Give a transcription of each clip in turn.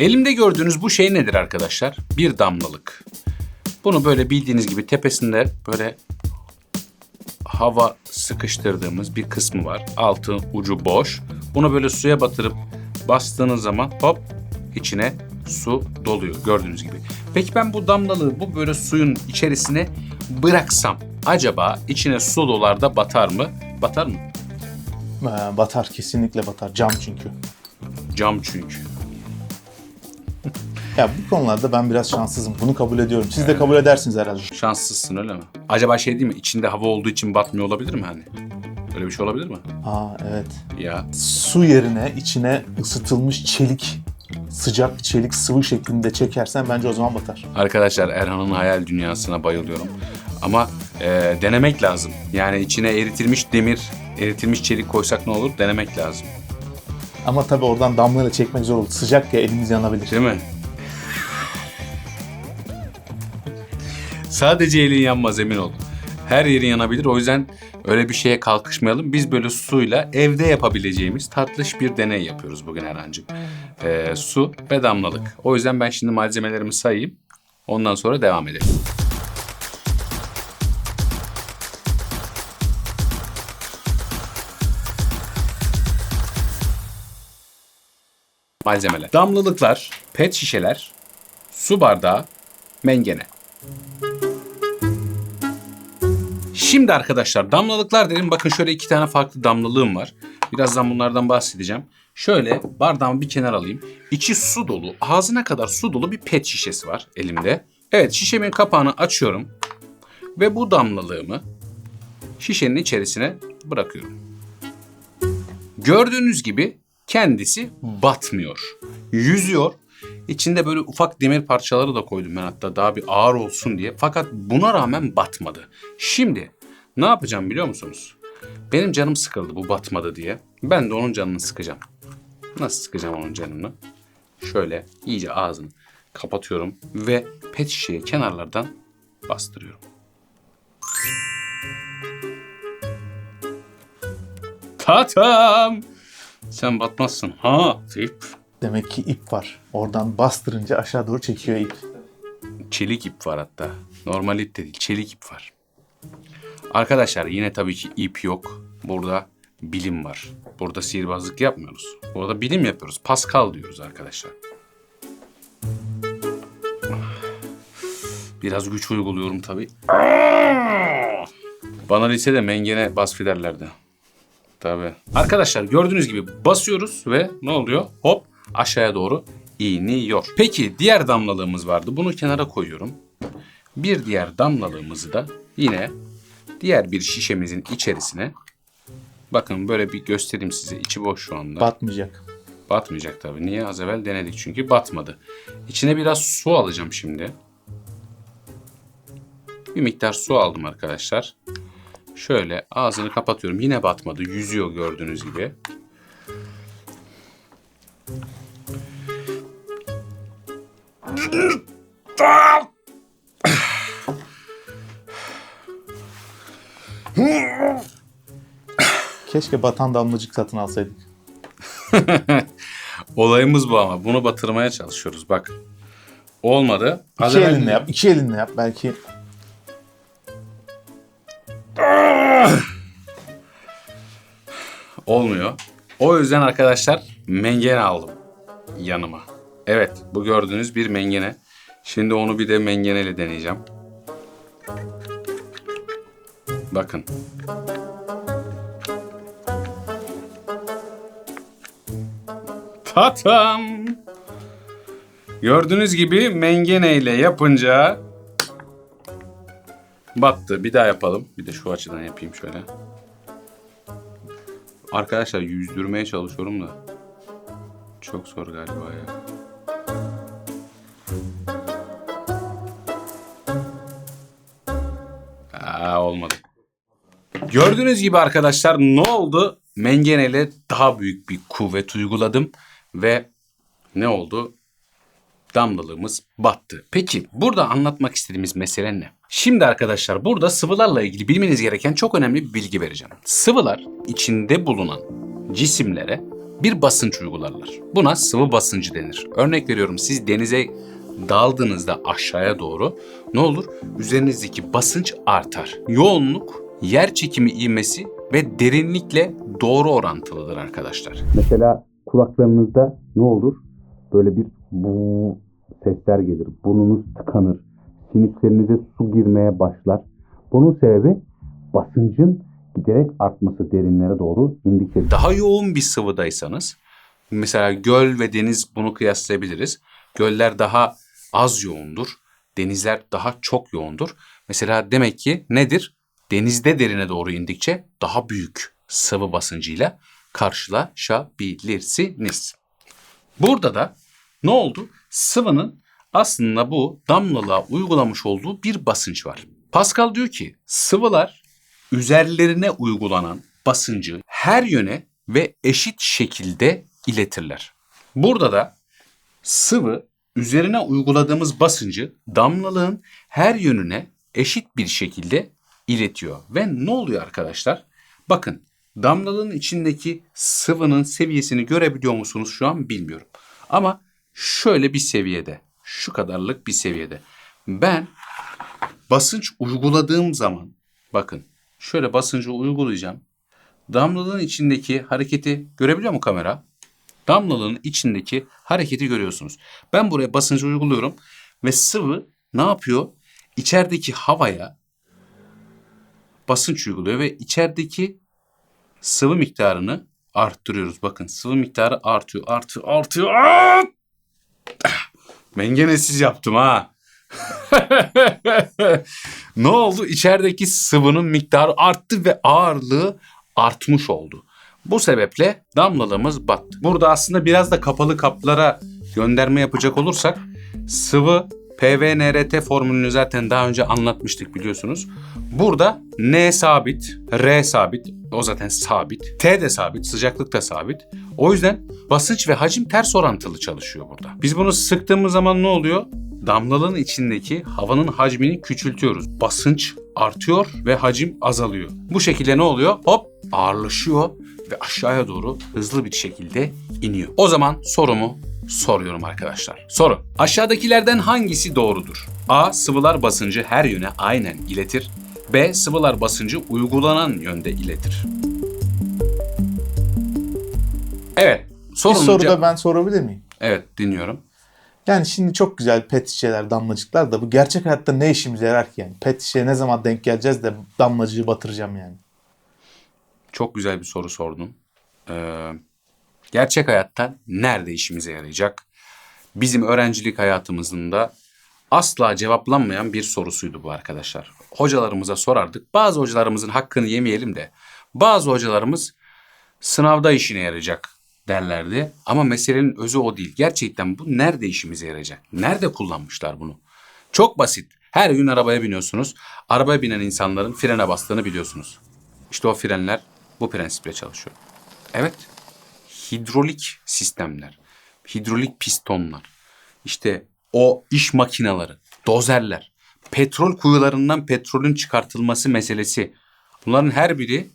Elimde gördüğünüz bu şey nedir arkadaşlar? Bir damlalık. Bunu böyle bildiğiniz gibi tepesinde böyle hava sıkıştırdığımız bir kısmı var. Altı ucu boş. Bunu böyle suya batırıp bastığınız zaman hop içine su doluyor gördüğünüz gibi. Peki ben bu damlalığı bu böyle suyun içerisine bıraksam acaba içine su dolar da batar mı? Batar mı? Ee, batar kesinlikle batar. Cam çünkü. Cam çünkü. Ya bu konularda ben biraz şanssızım. Bunu kabul ediyorum. Siz de kabul edersiniz herhalde. Şanslısın öyle mi? Acaba şey değil mi? İçinde hava olduğu için batmıyor olabilir mi hani? Öyle bir şey olabilir mi? Aa evet. Ya Su yerine içine ısıtılmış çelik, sıcak çelik sıvı şeklinde çekersen bence o zaman batar. Arkadaşlar Erhan'ın hayal dünyasına bayılıyorum. Ama e, denemek lazım. Yani içine eritilmiş demir, eritilmiş çelik koysak ne olur? Denemek lazım. Ama tabii oradan damlayla çekmek zor olur. Sıcak ya eliniz yanabilir. Değil mi? Sadece elin yanmaz emin ol. Her yerin yanabilir. O yüzden öyle bir şeye kalkışmayalım. Biz böyle suyla evde yapabileceğimiz tatlış bir deney yapıyoruz bugün Erhan'cığım. Ee, su ve damlalık. O yüzden ben şimdi malzemelerimi sayayım. Ondan sonra devam edelim. Malzemeler. Damlalıklar, pet şişeler, su bardağı, mengene. Şimdi arkadaşlar damlalıklar dedim. Bakın şöyle iki tane farklı damlalığım var. Birazdan bunlardan bahsedeceğim. Şöyle bardağımı bir kenar alayım. İçi su dolu, ağzına kadar su dolu bir pet şişesi var elimde. Evet şişemin kapağını açıyorum. Ve bu damlalığımı şişenin içerisine bırakıyorum. Gördüğünüz gibi kendisi batmıyor. Yüzüyor. İçinde böyle ufak demir parçaları da koydum ben hatta daha bir ağır olsun diye. Fakat buna rağmen batmadı. Şimdi ne yapacağım biliyor musunuz? Benim canım sıkıldı bu batmadı diye. Ben de onun canını sıkacağım. Nasıl sıkacağım onun canını? Şöyle iyice ağzını kapatıyorum ve pet şişeyi kenarlardan bastırıyorum. Tatam! Sen batmazsın ha deyip Demek ki ip var. Oradan bastırınca aşağı doğru çekiyor ip. çelik ip var hatta. Normal ip de değil, çelik ip var. Arkadaşlar yine tabii ki ip yok. Burada bilim var. Burada sihirbazlık yapmıyoruz. Burada bilim yapıyoruz. Pascal diyoruz arkadaşlar. Biraz güç uyguluyorum tabii. Bana lisede mengene basfiderlerdi. Tabii. Arkadaşlar gördüğünüz gibi basıyoruz ve ne oluyor? Hop aşağıya doğru iniyor. Peki diğer damlalığımız vardı. Bunu kenara koyuyorum. Bir diğer damlalığımızı da yine diğer bir şişemizin içerisine bakın böyle bir göstereyim size. İçi boş şu anda. Batmayacak. Batmayacak tabii. Niye? Az evvel denedik çünkü batmadı. İçine biraz su alacağım şimdi. Bir miktar su aldım arkadaşlar. Şöyle ağzını kapatıyorum. Yine batmadı. Yüzüyor gördüğünüz gibi. Keşke batan damlacık satın alsaydık. Olayımız bu ama. Bunu batırmaya çalışıyoruz. Bak. Olmadı. Az İki evvel- elinle yap. iki elinle yap. Belki Olmuyor. O yüzden arkadaşlar mengene aldım yanıma. Evet bu gördüğünüz bir mengene. Şimdi onu bir de mengeneyle deneyeceğim. Bakın. Tatam. Gördüğünüz gibi mengeneyle yapınca battı. Bir daha yapalım. Bir de şu açıdan yapayım şöyle. Arkadaşlar yüzdürmeye çalışıyorum da. Çok zor galiba ya. Aa, olmadı. Gördüğünüz gibi arkadaşlar ne oldu? Mengeneyle daha büyük bir kuvvet uyguladım ve ne oldu? Damlalığımız battı. Peki burada anlatmak istediğimiz mesele ne? Şimdi arkadaşlar burada sıvılarla ilgili bilmeniz gereken çok önemli bir bilgi vereceğim. Sıvılar içinde bulunan cisimlere bir basınç uygularlar. Buna sıvı basıncı denir. Örnek veriyorum siz denize daldığınızda aşağıya doğru ne olur? Üzerinizdeki basınç artar. Yoğunluk, yer çekimi ivmesi ve derinlikle doğru orantılıdır arkadaşlar. Mesela kulaklarınızda ne olur? Böyle bir bu sesler gelir. Burnunuz tıkanır. Sinüslerinize su girmeye başlar. Bunun sebebi basıncın giderek artması derinlere doğru indikçe. Daha yoğun bir sıvıdaysanız mesela göl ve deniz bunu kıyaslayabiliriz. Göller daha az yoğundur. Denizler daha çok yoğundur. Mesela demek ki nedir? Denizde derine doğru indikçe daha büyük sıvı basıncıyla karşılaşabilirsiniz. Burada da ne oldu? Sıvının aslında bu damlalığa uygulamış olduğu bir basınç var. Pascal diyor ki sıvılar üzerlerine uygulanan basıncı her yöne ve eşit şekilde iletirler. Burada da sıvı üzerine uyguladığımız basıncı damlalığın her yönüne eşit bir şekilde iletiyor. Ve ne oluyor arkadaşlar? Bakın damlalığın içindeki sıvının seviyesini görebiliyor musunuz şu an bilmiyorum. Ama şöyle bir seviyede, şu kadarlık bir seviyede. Ben basınç uyguladığım zaman bakın şöyle basıncı uygulayacağım. Damlalığın içindeki hareketi görebiliyor mu kamera? Damlalığın içindeki hareketi görüyorsunuz. Ben buraya basıncı uyguluyorum ve sıvı ne yapıyor? İçerideki havaya basınç uyguluyor ve içerideki sıvı miktarını arttırıyoruz. Bakın sıvı miktarı artıyor, artıyor, artıyor. Aa! Mengenesiz yaptım ha. ne oldu? İçerideki sıvının miktarı arttı ve ağırlığı artmış oldu. Bu sebeple damlalığımız battı. Burada aslında biraz da kapalı kaplara gönderme yapacak olursak sıvı PVNRT formülünü zaten daha önce anlatmıştık biliyorsunuz. Burada N sabit, R sabit, o zaten sabit. T de sabit, sıcaklık da sabit. O yüzden basınç ve hacim ters orantılı çalışıyor burada. Biz bunu sıktığımız zaman ne oluyor? Damlalığın içindeki havanın hacmini küçültüyoruz. Basınç artıyor ve hacim azalıyor. Bu şekilde ne oluyor? Hop ağırlaşıyor ve aşağıya doğru hızlı bir şekilde iniyor. O zaman sorumu soruyorum arkadaşlar. Soru. Aşağıdakilerden hangisi doğrudur? A. Sıvılar basıncı her yöne aynen iletir. B. Sıvılar basıncı uygulanan yönde iletir. Evet. Bir Sorunun soru ce- da ben sorabilir miyim? Evet dinliyorum. Yani şimdi çok güzel pet şişeler, damlacıklar da bu gerçek hayatta ne işimize yarar ki yani? Pet şişeye ne zaman denk geleceğiz de damlacığı batıracağım yani. Çok güzel bir soru sordun. Ee, gerçek hayatta nerede işimize yarayacak? Bizim öğrencilik hayatımızın da asla cevaplanmayan bir sorusuydu bu arkadaşlar. Hocalarımıza sorardık. Bazı hocalarımızın hakkını yemeyelim de bazı hocalarımız sınavda işine yarayacak derlerdi. Ama meselenin özü o değil. Gerçekten bu nerede işimize yarayacak? Nerede kullanmışlar bunu? Çok basit. Her gün arabaya biniyorsunuz. Arabaya binen insanların frene bastığını biliyorsunuz. İşte o frenler bu prensiple çalışıyor. Evet. Hidrolik sistemler, hidrolik pistonlar, işte o iş makineleri, dozerler, petrol kuyularından petrolün çıkartılması meselesi. Bunların her biri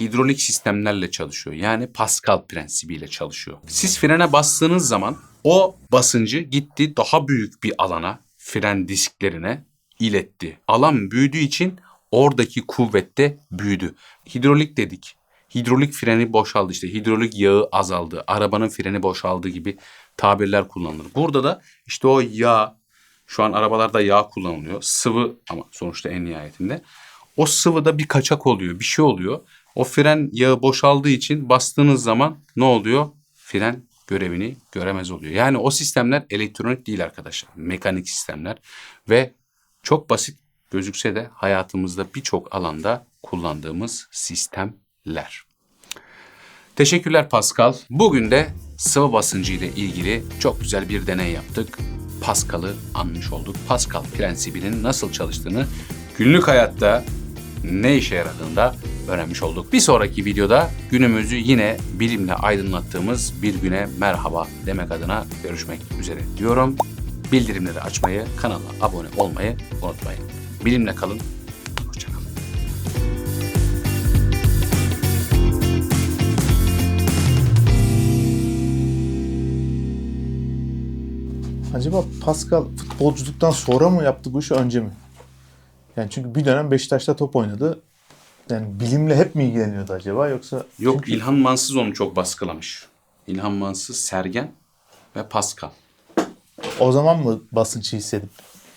hidrolik sistemlerle çalışıyor. Yani Pascal prensibiyle çalışıyor. Siz frene bastığınız zaman o basıncı gitti daha büyük bir alana, fren disklerine iletti. Alan büyüdüğü için oradaki kuvvet de büyüdü. Hidrolik dedik. Hidrolik freni boşaldı işte. Hidrolik yağı azaldı. Arabanın freni boşaldı gibi tabirler kullanılır. Burada da işte o yağ, şu an arabalarda yağ kullanılıyor. Sıvı ama sonuçta en nihayetinde. O sıvıda bir kaçak oluyor, bir şey oluyor. O fren yağı boşaldığı için bastığınız zaman ne oluyor? Fren görevini göremez oluyor. Yani o sistemler elektronik değil arkadaşlar. Mekanik sistemler ve çok basit gözükse de hayatımızda birçok alanda kullandığımız sistemler. Teşekkürler Pascal. Bugün de sıvı basıncı ile ilgili çok güzel bir deney yaptık. Pascal'ı anmış olduk. Pascal prensibinin nasıl çalıştığını günlük hayatta ne işe yaradığını da öğrenmiş olduk. Bir sonraki videoda günümüzü yine bilimle aydınlattığımız bir güne merhaba demek adına görüşmek üzere diyorum. Bildirimleri açmayı, kanala abone olmayı unutmayın. Bilimle kalın, Acaba Pascal futbolculuktan sonra mı yaptı bu işi önce mi? Yani çünkü bir dönem Beşiktaş'ta top oynadı. Yani bilimle hep mi ilgileniyordu acaba yoksa Yok Çünkü İlhan Mansız onu çok baskılamış. İlhan Mansız, Sergen ve Pascal. o zaman mı basınçı hissedip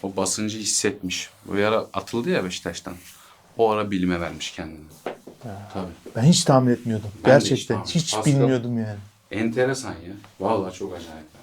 O basıncı hissetmiş. Bu ara atıldı ya Beşiktaş'tan. O ara bilime vermiş kendini. Tabii. ben hiç tahmin etmiyordum. Ben hiç Gerçekten tahmin- hiç, Pascal- bilmiyordum yani. Enteresan ya. Vallahi çok acayip.